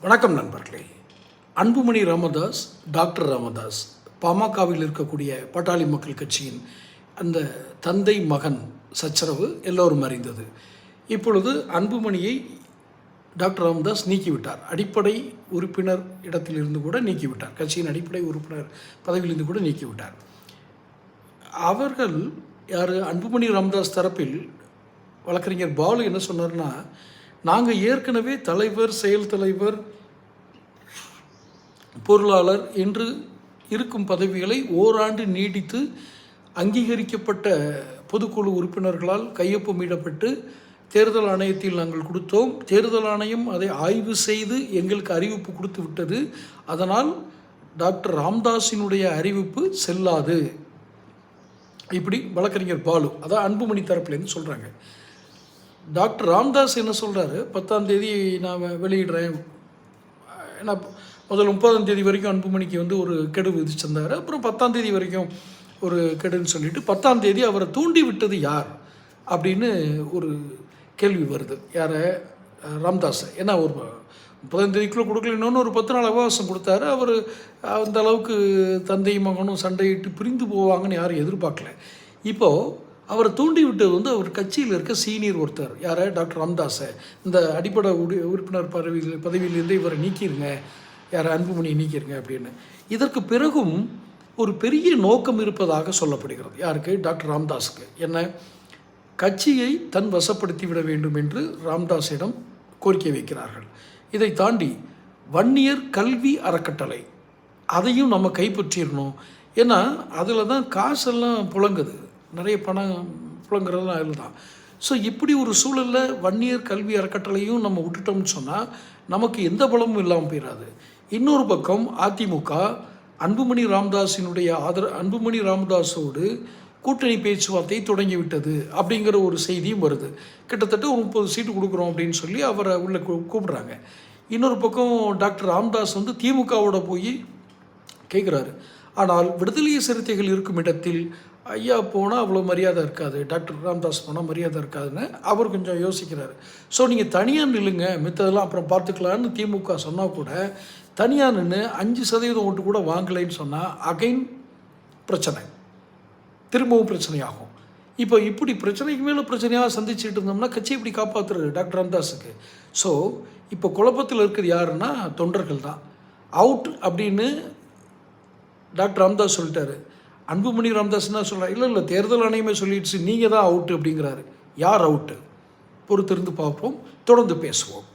வணக்கம் நண்பர்களே. அன்புமணி ராமதாஸ் டாக்டர் ராமதாஸ் பாமகவில் இருக்கக்கூடிய பாட்டாளி மக்கள் கட்சியின் அந்த தந்தை மகன் சச்சரவு எல்லோரும் அறிந்தது. இப்பொழுது அன்புமணியை டாக்டர் ராமதாஸ் நீக்கிவிட்டார். அடிப்படை உறுப்பினர் இடத்திலிருந்து கூட நீக்கிவிட்டார். கட்சியின் அடிப்படை உறுப்பினர் பதவியிலிருந்து கூட நீக்கிவிட்டார். அவர்கள் யார்? அன்புமணி ராமதாஸ் தரப்பில் வழக்கறிஞர் பாலு என்ன சொன்னார்னா நாங்கள் ஏற்கனவே தலைவர் செயல் தலைவர் பொருளாளர் என்று இருக்கும் பதவிகளை ஓராண்டு நீடித்து அங்கீகரிக்கப்பட்ட பொதுக்குழு உறுப்பினர்களால் கையொப்பமிடப்பட்டு தேர்தல் ஆணையத்தில் நாங்கள் கொடுத்தோம். தேர்தல் ஆணையம் அதை ஆய்வு செய்து எங்களுக்கு அறிவிப்பு கொடுத்து விட்டது. அதனால் டாக்டர் ராம்தாஸினுடைய அறிவிப்பு செல்லாது. இப்படி வழக்கறிஞர் பாலு அதான் அன்புமணி தரப்புலேருந்து சொல்கிறாங்க டாக்டர் ராம்தாஸ் என்ன சொல்கிறாரு பத்தாம் தேதி நான் வெளியிடுறேன். ஏன்னா முதல்ல முப்பதாம் தேதி வரைக்கும் அன்புமணிக்கு வந்து ஒரு கெடு விதிச்சிருந்தார் அப்புறம் பத்தாம் தேதி வரைக்கும் ஒரு கெடுன்னு சொல்லிட்டு பத்தாம் தேதி அவரை தூண்டி விட்டது யார்? அப்படின்னு ஒரு கேள்வி வருது. யாரை? ராம்தாஸை. ஏன்னா ஒரு முப்பதாம் தேதிக்குள்ளே கொடுக்கலன்னு ஒரு பத்து நாள் அவகாசம் கொடுத்தாரு. அவர் அந்த அளவுக்கு தந்தையும் மகனும் சண்டையிட்டு பிரிந்து போவாங்கன்னு யாரும் எதிர்பார்க்கல. இப்போது அவரை தூண்டி விட்டது வந்து அவர் கட்சியில் இருக்க சீனியர் ஒருத்தர் யார்? டாக்டர் ராம்தாஸை. இந்த அடிப்படை உடி உறுப்பினர் பதவியில் பதவியிலிருந்து இவரை நீக்கிடுங்க யாரை? அன்புமணி நீக்கிடுங்க அப்படின்னு. இதற்கு பிறகும் ஒரு பெரிய நோக்கம் இருப்பதாக சொல்லப்படுகிறது. யாருக்கு? டாக்டர் ராம்தாஸுக்கு. என்ன? கட்சியை தன் வசப்படுத்தி விட வேண்டும் என்று ராம்தாஸிடம் கோரிக்கை வைக்கிறார்கள். இதை தாண்டி வன்னியர் கல்வி அறக்கட்டளை அதையும் நம்ம கைப்பற்றிடணும். ஏன்னா அதில் தான் காசெல்லாம் புழங்குது. நிறைய பணம் புழங்குறதுலாம் அதில் தான் ஸோ இப்படி ஒரு சூழலில் வன்னியர் கல்வி அறக்கட்டளையும் நம்ம விட்டுட்டோம்னு சொன்னால் நமக்கு எந்த பலமும் இல்லாமல் போயிடாது இன்னொரு பக்கம் அதிமுக அன்புமணி ராமதாஸினுடைய ஆதர அன்புமணி ராமதாஸோடு கூட்டணி பேச்சுவார்த்தை தொடங்கிவிட்டது அப்படிங்கிற ஒரு செய்தியும் வருது. கிட்டத்தட்ட ஒரு முப்பது சீட்டு கொடுக்குறோம் அப்படின்னு சொல்லி அவரை உள்ள கூப்பிட்றாங்க கூப்பிடுறாங்க. இன்னொரு பக்கம் டாக்டர் ராம்தாஸ் வந்து திமுகவோட போய் கேட்குறாரு ஆனால் விடுதலை சிறுத்தைகள் இருக்கும் இடத்தில் ஐயா போனால் அவ்வளோ மரியாதை இருக்காது. டாக்டர் ராம்தாஸ் போனால் மரியாதை இருக்காதுன்னு அவர் கொஞ்சம் யோசிக்கிறார். ஸோ நீங்கள் தனியாக நில்லுங்க. மித்ததெல்லாம் அப்புறம் பார்த்துக்கலான்னு திமுக சொன்னால் கூட தனியாக நின்று அஞ்சு சதவீதம் ஓட்டு கூட வாங்கலைன்னு சொன்னால் அகைன் பிரச்சனை. திரும்பவும் பிரச்சனையாகும். இப்போ இப்படி பிரச்சனைக்கு மேலே பிரச்சனையாக சந்திச்சுட்டு இருந்தோம்னா கட்சி இப்படி காப்பாற்றுறது டாக்டர் ராம்தாஸுக்கு. ஸோ இப்போ குழப்பத்தில் இருக்கிறது யாருன்னா தொண்டர்கள் தான். அவுட் அப்படின்னு டாக்டர் ராம்தாஸ் சொல்லிட்டாரு. அன்புமணி ராம்தாஸ் என்ன சொல்கிறார் இல்லை இல்லை தேர்தல் ஆணையமே சொல்லிடுச்சு நீங்கள் தான் அவுட்டு அப்படிங்கிறாரு. யார் அவுட்டு பொறுத்திருந்து பார்ப்போம் தொடர்ந்து பேசுவோம்.